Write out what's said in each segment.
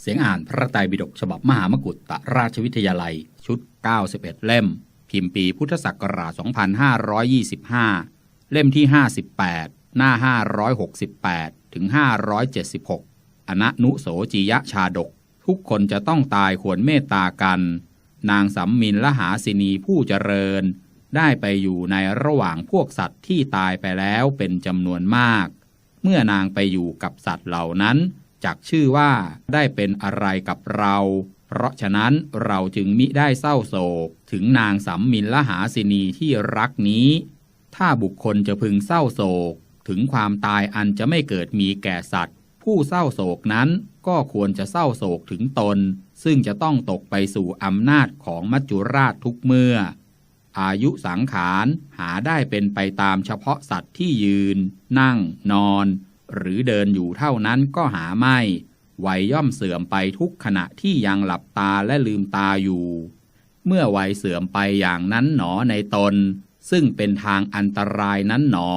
เสียงอ่านพระไตรปิฎกฉบับมหามกุฏตราชวิทยาลัย ชุด 91 เล่ม พิมพ์ปีพุทธศักราช 2525 เล่มที่ 58 หน้า 568 ถึง 576 อนะนุโสจิยะชาดก ทุกคนจะต้องตายควรเมตตากัน นางสัมมินละหาสินีผู้เจริญ ได้ไปอยู่ในระหว่างพวกสัตว์ที่ตายไปแล้วเป็นจำนวนมาก เมื่อนางไปอยู่กับสัตว์เหล่านั้น จักชื่อว่าได้เป็นอะไรกับเรา เพราะฉะนั้นเราจึงมิได้เศร้าโศก ถึงนางสัมมินละหาสินีที่รักนี้ ถ้าบุคคลจะพึงเศร้าโศก ถึงความตายอันจะไม่เกิดมีแก่สัตว์ ผู้เศร้าโศกนั้นก็ควรจะเศร้าโศกถึงตน ซึ่งจะต้องตกไปสู่อำนาจของมัจจุราชทุกเมื่อ อายุสังขารหาได้เป็นไปตามเฉพาะสัตว์ที่ยืน นั่ง นอน หรือเดินอยู่เท่านั้นก็หาไม่วัยย่อมเสื่อมไปทุกขณะที่ยังหลับตาและลืมตาอยู่ เมื่อวัยเสื่อมไปอย่างนั้นหนอในตน ซึ่งเป็นทางอันตรายนั้นหนอ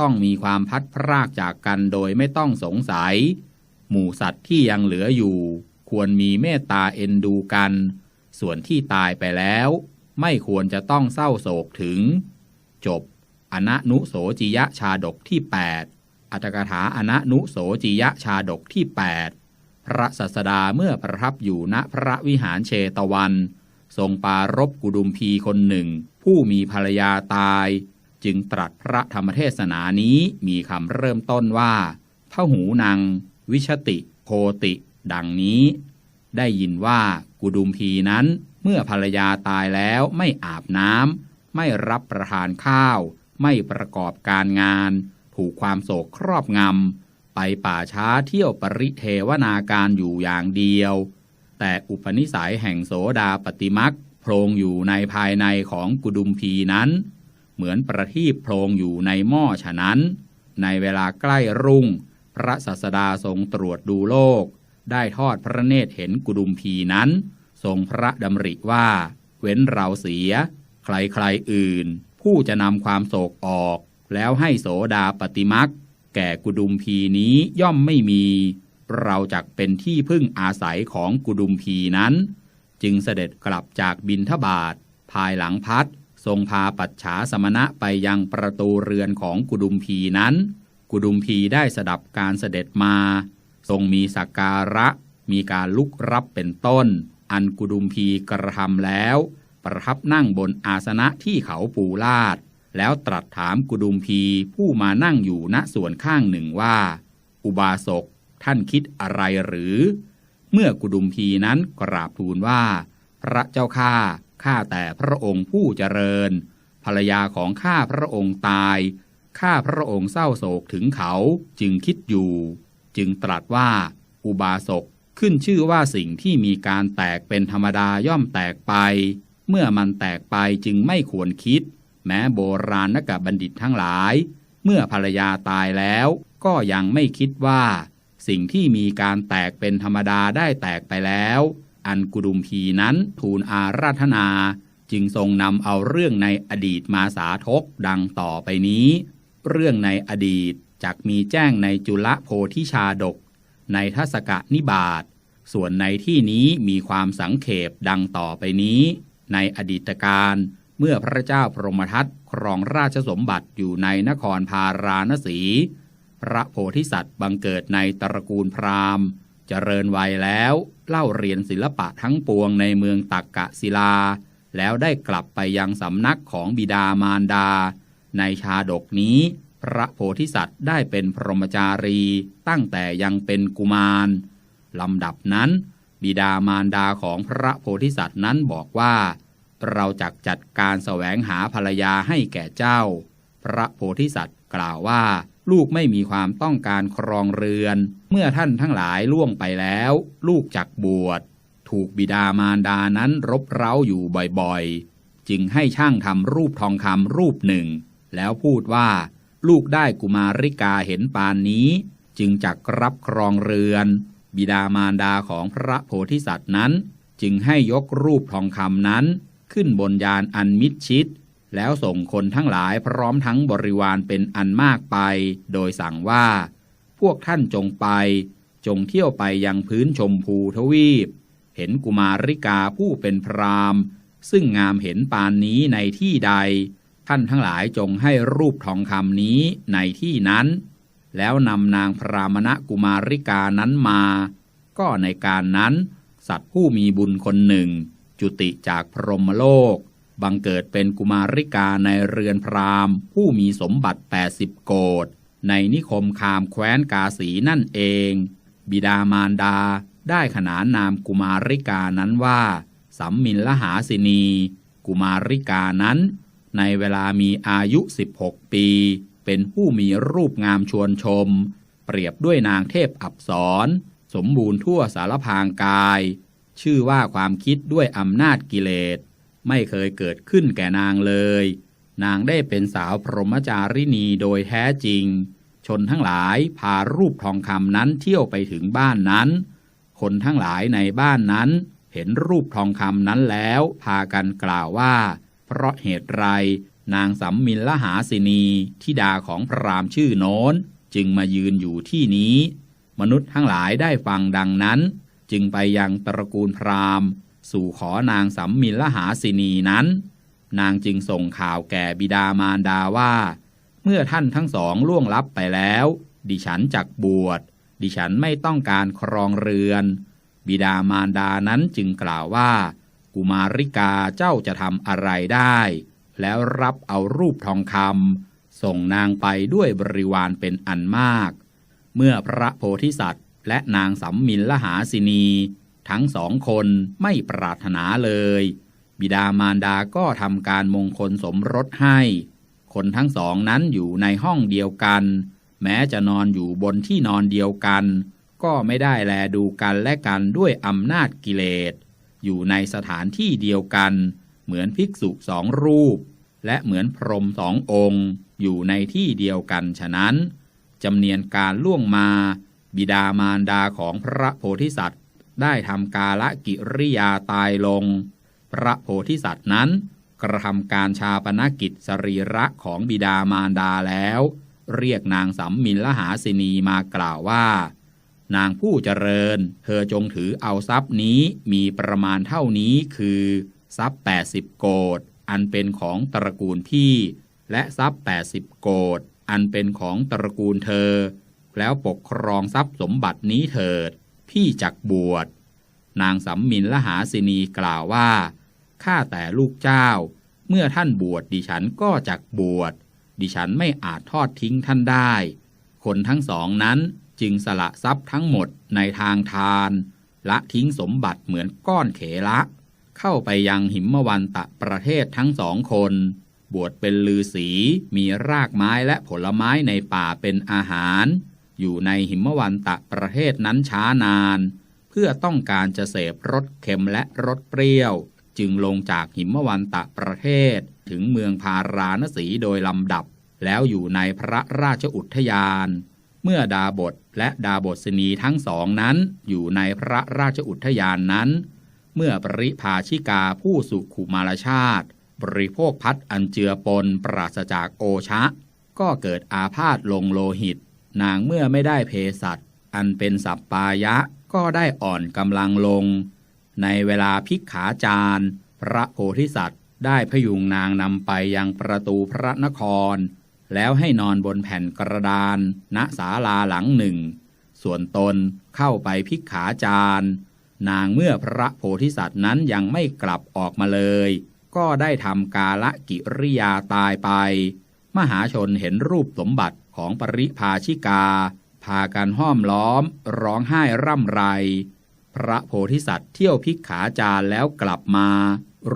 ต้องมีความพัดพรากจากกันโดยไม่ต้องสงสัย หมู่สัตว์ที่ยังเหลืออยู่ ควรมีเมตตาเอ็นดูกัน ส่วนที่ตายไปแล้ว ไม่ควรจะต้องเศร้าโศกถึง จบ อนะนุโสจิยะชาดกที่ 8 อัตถกถาอนนุโสจิยะชาดกที่ 8 พระสัสดาเมื่อประทับอยู่ณพระวิหารเชตวัน ทรงปารบกุดุมพีคนหนึ่ง ผู้มีภรรยาตาย จึงตรัสพระธรรมเทศนานี้มีคำเริ่มต้นว่าพระหูนางวิชติโคติ ดังนี้ ได้ยินว่ากุดุมพีนั้นเมื่อภรรยาตายแล้วไม่อาบน้ำไม่รับประทานข้าว ไม่ประกอบการงาน ถูกความโศกครอบงำ ไปป่าช้าเที่ยวปริเทวนาการอยู่อย่างเดียว แต่อุปนิสัยแห่งโสดาปฏิมักโพรงอยู่ในภายในของกุดุมพีนั้น เหมือนประทีปโพรงอยู่ในหม้อฉะนั้น ในเวลาใกล้รุ่ง พระสัสดาทรงตรวจดูโลก ได้ทอดพระเนตรเห็นกุดุมพีนั้น ทรงพระดำริว่า เว้นเราเสีย ใครๆอื่น ผู้จะนำความโศกออก แล้วให้โสดาปฏิมักแก่กุดุมพีนี้ย่อมไม่มี เราจักเป็นที่พึ่งอาศัยของกุดุมพีนั้น จึงเสด็จกลับจากบินทบาท ภายหลังพัดทรงพาปัจฉาสมณะไปยังประตูเรือนของกุดุมพีนั้น กุดุมพีได้สดับการเสด็จมา ทรงมีสักการะ มีการลุกรับเป็นต้น อันกุดุมพีกระทำแล้ว ประทับนั่งบนอาสนะที่เขาปูลาด แล้วตรัสถามกุดุมพีผู้มานั่งอยู่ณส่วนข้างหนึ่งว่า อุบาสกท่านคิดอะไรหรือ เมื่อกุดุมพีนั้นกราบทูลว่า พระเจ้าข้าข้าแต่พระองค์ผู้เจริญ ภรรยาของข้าพระองค์ตาย ข้าพระองค์เศร้าโศกถึงเขาจึงคิดอยู่ จึงตรัสว่า อุบาสกขึ้นชื่อว่าสิ่งที่มีการแตกเป็นธรรมดาย่อมแตกไป เมื่อมันแตกไปจึงไม่ควรคิด แม้โบราณกบัณฑิตทั้งหลาย เมื่อภรรยาตายแล้วก็ยังไม่คิดว่า สิ่งที่มีการแตกเป็นธรรมดาได้แตกไปแล้ว อันกุดุมพีนั้นทูลอาราธนา จึงทรงนำเอาเรื่องในอดีตมาสาทกดังต่อไปนี้ เรื่องในอดีตจักมีแจ้งในจุลโพธิชาดก ในทัศกะนิบาตส่วนในที่นี้มีความสังเขปดังต่อไปนี้ ในอดีตการ เมื่อพระเจ้าพรหมทัตครองราชสมบัติอยู่ในนครพาราณสี พระโพธิสัตว์บังเกิดในตระกูลพราหมณ์ เจริญวัยแล้วเล่าเรียนศิลปะทั้งปวงในเมืองตักกะศิลา แล้วได้กลับไปยังสำนักของบิดามารดา ในชาดกนี้ พระโพธิสัตว์ได้เป็นพรหมจารีตั้งแต่ยังเป็นกุมารลำดับนั้น บิดามารดาของพระโพธิสัตว์นั้นบอกว่า เราจักจัดการแสวงหาภรรยาให้แก่เจ้า พระโพธิสัตว์กล่าวว่า ลูกไม่มีความต้องการครองเรือน เมื่อท่านทั้งหลายล่วงไปแล้ว ลูกจักบวช ถูกบิดามารดานั้นรบเร้าอยู่บ่อยๆ จึงให้ช่างทำรูปทองคำรูปหนึ่ง แล้วพูดว่า ลูกได้กุมาริกาเห็นปานนี้ จึงจักรับครองเรือน บิดามารดาของพระโพธิสัตว์นั้น จึงให้ยกรูปทองคำนั้น ขึ้นบนยานอันมิดชิด แล้วส่งคนทั้งหลายพร้อมทั้งบริวารเป็นอันมากไป โดยสั่งว่า พวกท่านจงไป จงเที่ยวไปยังพื้นชมพูทวีป เห็นกุมาริกาผู้เป็นพรามซึ่งงามเห็นปานนี้ในที่ใด ท่านทั้งหลายจงให้รูปทองคำนี้ในที่นั้น แล้วนำนางพรามณกุมาริกานั้นมา ก็ในการนั้น สัตว์ผู้มีบุญคนหนึ่ง จุติจากพรหมโลก บังเกิดเป็นกุมาริกาในเรือนพราหมณ์ ผู้มีสมบัติ 80 โกดในนิคมคามแคว้นกาสีนั่นเอง บิดามารดาได้ขนานนามกุมาริกานั้นว่าสัมมินละหาสินี กุมาริกานั้น ในเวลามีอายุ 16 ปี เป็นผู้มีรูปงามชวนชม เปรียบด้วยนางเทพอับสรสมบูรณ์ทั่วสารพางกาย ชื่อว่าความคิดด้วยอำนาจกิเลส ไม่เคยเกิดขึ้นแก่นางเลย นางได้เป็นสาวพรหมจารินีโดยแท้จริง ชนทั้งหลายพารูปทองคำนั้นเที่ยวไปถึงบ้านนั้น คนทั้งหลายในบ้านนั้น เห็นรูปทองคำนั้นแล้ว พากันกล่าวว่า เพราะเหตุไรนางสัมมินลหาสินีทิดาของพระรามชื่อโน้น จึงมายืนอยู่ที่นี้ มนุษย์ทั้งหลายได้ฟังดังนั้น จึงไปยังตระกูลพราหมณ์ สู่ขอนางสัมมิลหาสินีนั้น นางจึงส่งข่าวแก่บิดามารดาว่า เมื่อท่านทั้งสองล่วงลับไปแล้ว ดิฉันจักบวช ดิฉันไม่ต้องการครองเรือน บิดามารดานั้นจึงกล่าวว่า กุมาริกาเจ้าจะทำอะไรได้ แล้วรับเอารูปทองคำส่งนางไปด้วยบริวารเป็นอันมาก เมื่อพระโพธิสัตว์ และนางสัมมินละหาสินี ทั้งสองคนไม่ปรารถนาเลย บิดามารดาก็ทำการมงคลสมรสให้ คนทั้งสองนั้นอยู่ในห้องเดียวกัน แม้จะนอนอยู่บนที่นอนเดียวกัน ก็ไม่ได้แลดูกันและกันด้วยอำนาจกิเลส อยู่ในสถานที่เดียวกัน เหมือนภิกษุสองรูป และเหมือนพรหมสององค์ อยู่ในที่เดียวกันฉะนั้นจำเนียนการล่วงมา บิดามารดาของพระโพธิสัตว์ ได้ทำกาละกิริยาตายลง พระโพธิสัตว์นั้น กระทำการชาปนกิจสรีระของบิดามารดาแล้ว เรียกนางสัมมินลหาสินีมากล่าวว่า นางผู้เจริญ เธอจงถือเอาทรัพย์นี้มีประมาณเท่านี้คือ ทรัพย์80 โกดอันเป็นของตระกูลพี่ และทรัพย์80 โกดอันเป็นของตระกูลเธอ แล้วปกครองทรัพย์สมบัตินี้เถิด พี่จักบวช นางสัมมินละหาสินีกล่าวว่า ข้าแต่ลูกเจ้า เมื่อท่านบวชดิฉันก็จักบวช ดิฉันไม่อาจทอดทิ้งท่านได้ คนทั้งสองนั้นจึงสละทรัพย์ทั้งหมดในทางทาน ละทิ้งสมบัติเหมือนก้อนเขละ เข้าไปยังหิมวันตะประเทศทั้งสองคน บวชเป็นลือสีมีรากไม้และผลไม้ในป่าเป็นอาหาร อยู่ในหิมวันตะประเทศนั้นช้านาน เพื่อต้องการจะเสพรสเค็มและรสเปรี้ยว จึงลงจากหิมวันตะประเทศถึงเมืองพาราณสีโดยลำดับ แล้วอยู่ในพระราชอุทยาน เมื่อดาบทและดาบทสนีทั้งสองนั้น อยู่ในพระราชอุทยานนั้น เมื่อปริภาชิกาผู้สุขุมารชาติ บริโภคพัดอันเจือปนปราศจากโอชะ ก็เกิดอาพาธลงโลหิต นางเมื่อไม่ได้เพสัตอันเป็นสัปปายะก็ได้อ่อนกำลังลง ในเวลาพิกขาจารพระโพธิสัตว์ได้พยุงนางนำไปยังประตูพระนคร แล้วให้นอนบนแผ่นกระดาน ณศาลาหลังหนึ่ง ส่วนตนเข้าไปพิกขาจารนางเมื่อพระโพธิสัตว์นั้นยังไม่กลับออกมาเลย ก็ได้ทำกาละกิริยาตายไป มหาชนเห็นรูปสมบัติ ของปริภาชิกา พากันห้อมล้อม ร้องไห้ร่ำไร พระโพธิสัตว์เที่ยวพิกขาจารแล้วกลับมา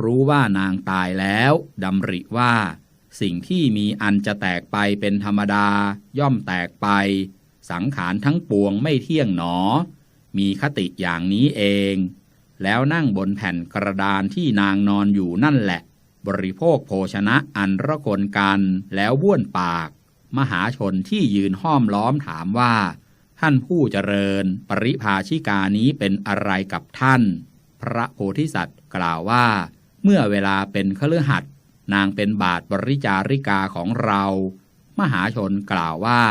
รู้ว่านางตายแล้วดำริว่า สิ่งที่มีอันจะแตกไปเป็นธรรมดา ย่อมแตกไป สังขารทั้งปวงไม่เที่ยงหนอ มีคติอย่างนี้เอง แล้วนั่งบนแผ่นกระดานที่นางนอนอยู่นั่นแหละ บริโภคโภชนะอันระคนกันแล้วบ้วนปาก มหาชนที่ยืนห้อมล้อมถามว่า ท่านผู้เจริญ ปริภาชิกานี้เป็นอะไรกับท่าน พระโพธิสัตว์กล่าวว่า เมื่อเวลาเป็นเครือหัดนางเป็นบาทบริจาริกาของเรา มหาชนกล่าวว่า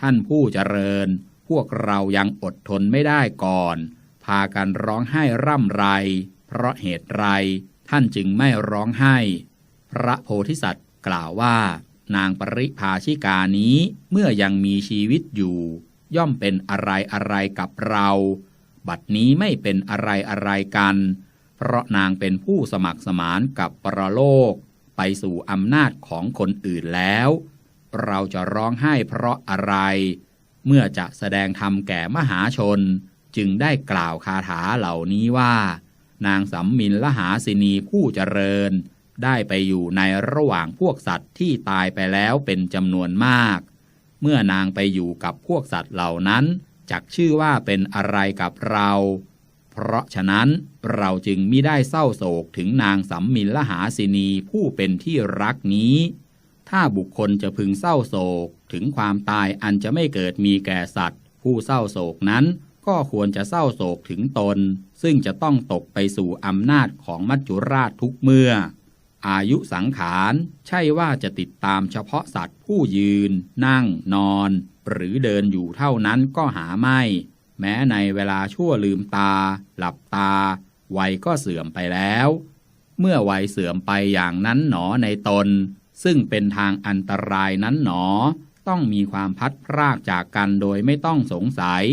ท่านผู้เจริญ พวกเรายังอดทนไม่ได้ก่อน พากันร้องไห้ร่ำไร เพราะเหตุไร ท่านจึงไม่ร้องไห้ พระโพธิสัตว์กล่าวว่า นางปริภาชิกานี้เมื่อยังมีชีวิตอยู่ ย่อมเป็นอะไรอะไรกับเรา บัดนี้ไม่เป็นอะไรอะไรกัน เพราะนางเป็นผู้สมัครสมานกับปรโลก ไปสู่อำนาจของคนอื่นแล้ว เราจะร้องไห้เพราะอะไร เมื่อจะแสดงธรรมแก่มหาชน จึงได้กล่าวคาถาเหล่านี้ว่า นางสัมมินละหาสินีผู้เจริญ ได้ไปอยู่ในระหว่างพวกสัตว์ที่ตายไปแล้วเป็นจำนวนมาก เมื่อนางไปอยู่กับพวกสัตว์เหล่านั้นจักชื่อว่าเป็นอะไรกับเรา เพราะฉะนั้นเราจึงมิได้เศร้าโศกถึงนางสัมมินละหาสินีผู้เป็นที่รักนี้ ถ้าบุคคลจะพึงเศร้าโศกถึงความตายอันจะไม่เกิดมีแก่สัตว์ ผู้เศร้าโศกนั้นก็ควรจะเศร้าโศกถึงตน ซึ่งจะต้องตกไปสู่อำนาจของมัจจุราชทุกเมื่อ อายุสังขารใช่ว่าจะติดตามเฉพาะสัตว์ผู้ยืน นั่ง นอน หรือเดินอยู่เท่านั้นก็หาไม่ แม้ในเวลาชั่วลืมตา หลับตา วัยก็เสื่อมไปแล้ว เมื่อวัยเสื่อมไปอย่างนั้นหนอในตน ซึ่งเป็นทางอันตรายนั้นหนอ ต้องมีความพัดพรากจากกันโดยไม่ต้องสงสัย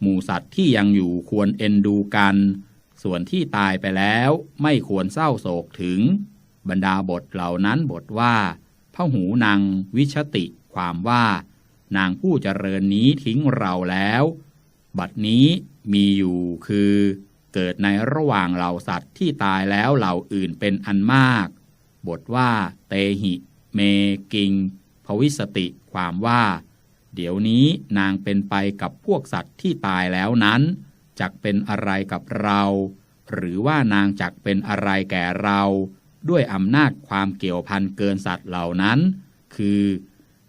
หมู่สัตว์ที่ยังอยู่ควรเอ็นดูกัน ส่วนที่ตายไปแล้วไม่ควรเศร้าโศกถึง บรรดาบทเหล่านั้นบทว่าพระหูนางวิชติความว่า นางผู้เจริญนี้ทิ้งเราแล้ว บัดนี้มีอยู่คือ เกิดในระหว่างเหล่าสัตว์ที่ตายแล้วเหล่าอื่นเป็นอันมาก บทว่า เตหิ เมกิงภวิสติความว่า เดี๋ยวนี้นางเป็นไปกับพวกสัตว์ที่ตายแล้วนั้นจักเป็นอะไรกับเรา หรือว่านางจักเป็นอะไรแก่เรา ด้วยอำนาจความเกี่ยวพันเกินสัตว์เหล่านั้น คือ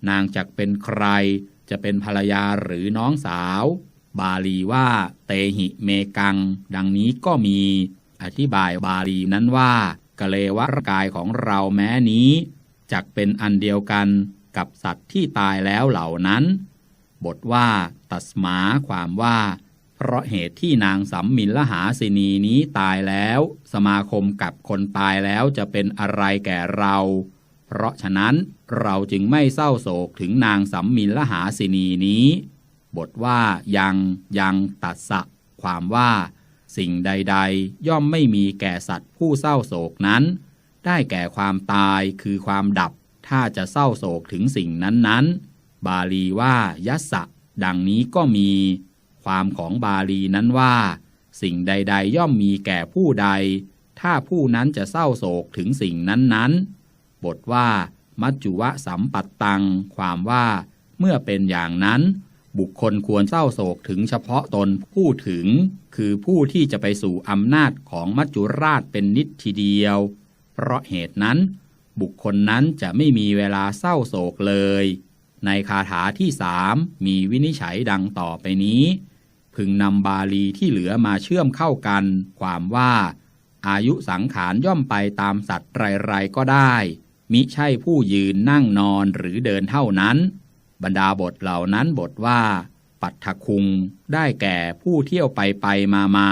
นางจักเป็นใคร จะเป็นภรรยาหรือน้องสาว บาลีว่า เตหิเมกัง ดังนี้ก็มี อธิบายบาลีนั้นว่ากะเลวะกายของเราแม้นี้จักเป็นอันเดียวกันกับสัตว์ที่ตายแล้วเหล่านั้น บทว่า ตัสมาความว่า เพราะเหตุที่นางสัมมินละหาสินีนี้ตายแล้ว สมาคมกับคนตายแล้วจะเป็นอะไรแก่เรา เพราะฉะนั้นเราจึงไม่เศร้าโศกถึงนางสัมมินละหาสินีนี้ บทว่ายังยังตัดสะ ความว่า สิ่งใด ๆ ย่อมไม่มีแก่สัตว์ผู้เศร้าโศกนั้น ได้แก่ความตายคือความดับ ถ้าจะเศร้าโศกถึงสิ่งนั้นๆ บาลีว่ายัสสะ ดังนี้ก็มี ความของบาลีนั้นว่า สิ่งใด ๆ ย่อมมีแก่ผู้ใด ถ้าผู้นั้นจะเศร้าโศกถึงสิ่งนั้นๆ บทว่า มัจจุวะสัมปัตตัง ความว่า เมื่อเป็นอย่างนั้น บุคคลควรเศร้าโศกถึงเฉพาะตนผู้ถึง คือผู้ที่จะไปสู่อำนาจของมัจจุราชเป็นนิดทีเดียว เพราะเหตุนั้น บุคคลนั้นจะไม่มีเวลาเศร้าโศกเลย ในคาถาที่สามมีวินิจฉัยดังต่อไปนี้ พึงนำบาลีที่เหลือมาเชื่อมเข้ากัน ความว่า อายุสังขารย่อมไปตามสัตว์ไรๆก็ได้ มิใช่ผู้ยืนนั่งนอนหรือเดินเท่านั้น บรรดาบทเหล่านั้นบทว่า ปัทถคุง ได้แก่ผู้เที่ยวไปไปมามา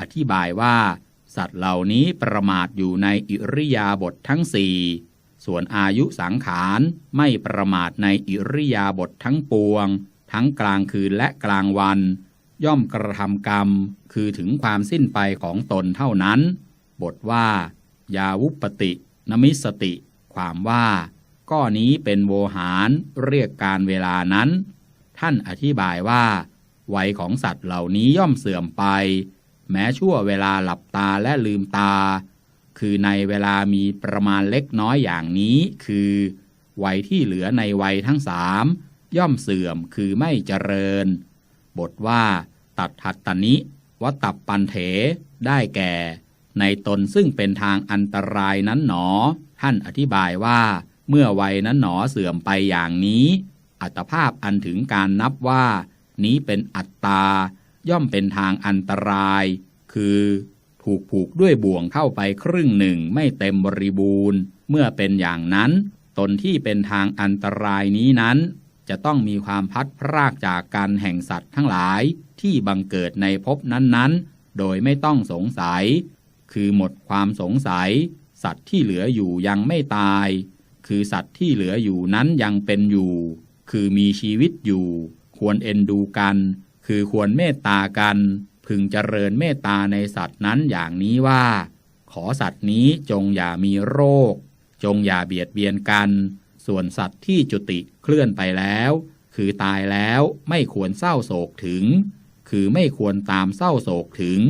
อธิบายว่า สัตว์เหล่านี้ประมาทอยู่ในอิริยาบถททั้งสี่ ส่วนอายุสังขารไม่ประมาทในอิริยาบถททั้งปวง ทั้งกลางคืนและกลางวัน ย่อมกระทำกรรม คือถึงความสิ้นไปของตนเท่านั้น บทว่า ยาวุปตินมิสติ ความว่า ก้อนี้เป็นโวหารเรียกการเวลานั้น ท่านอธิบายว่า วัยของสัตว์เหล่านี้ย่อมเสื่อมไป แม้ชั่วเวลาหลับตาและลืมตา คือในเวลามีประมาณเล็กน้อยอย่างนี้ คือวัยที่เหลือในวัยทั้งสามย่อมเสื่อมคือไม่เจริญ บทว่า ตัดหัตตนิวัตับปันเถ ได้แก่ ในตนซึ่งเป็นทางอันตรายนั้นหนอ ท่านอธิบายว่า เมื่อวัยนั้นหนอเสื่อมไปอย่างนี้ อัตภาพอันถึงการนับว่า นี้เป็นอัตตา ย่อมเป็นทางอันตราย คือ ถูกผูกด้วยบ่วงเข้าไปครึ่งหนึ่งไม่เต็มบริบูรณ์ เมื่อเป็นอย่างนั้น ตนที่เป็นทางอันตรายนี้นั้น จะต้องมีความพัดพรากจากกันแห่งสัตว์ทั้งหลายที่บังเกิดในภพนั้นๆ โดยไม่ต้องสงสัย คือหมดความสงสัย สัตว์ที่เหลืออยู่ยังไม่ตาย คือสัตว์ที่เหลืออยู่นั้นยังเป็นอยู่ คือมีชีวิตอยู่ ควรเอ็นดูกัน คือควรเมตตากัน พึงเจริญเมตตาในสัตว์นั้นอย่างนี้ว่า ขอสัตว์นี้จงอย่ามีโรค จงอย่าเบียดเบียนกัน ส่วนสัตว์ที่จุติเคลื่อนไปแล้ว คือตายแล้วไม่ควรเศร้าโศกถึง คือไม่ควรตามเศร้าโศกถึง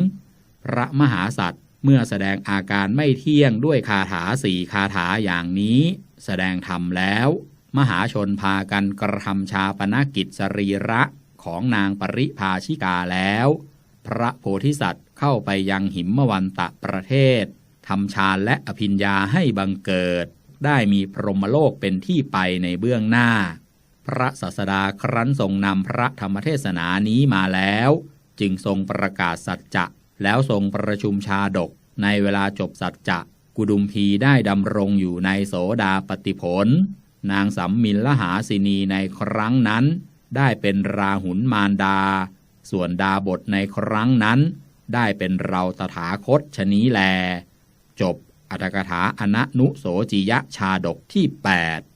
พระมหาสัตว์เมื่อแสดงอาการไม่เที่ยงด้วยคาถาสี่คาถาอย่างนี้ แสดงธรรมแล้ว มหาชนพากันกระทำชาปนกิจสรีระของนางปริภาชิกาแล้ว พระโพธิสัตว์เข้าไปยังหิมมวันตะประเทศทำฌานและอภิญญาให้บังเกิด ได้มีพรหมโลกเป็นที่ไปในเบื้องหน้า พระศาสดาครั้นทรงนำพระธรรมเทศนานี้มาแล้ว จึงทรงประกาศสัจจะ แล้วทรงประชุมชาดก ในเวลาจบสัจจะกุดุมพีได้ดำรงอยู่ในโสดาปติผล นางสัมมินลหาสินีในครั้งนั้น ได้เป็นราหุลมารดา ส่วนดาบทในครั้งนั้น ได้เป็นเราตถาคตชนี้แล จบอัตถกถาอนะนุโสจิยะชาดกที่ 8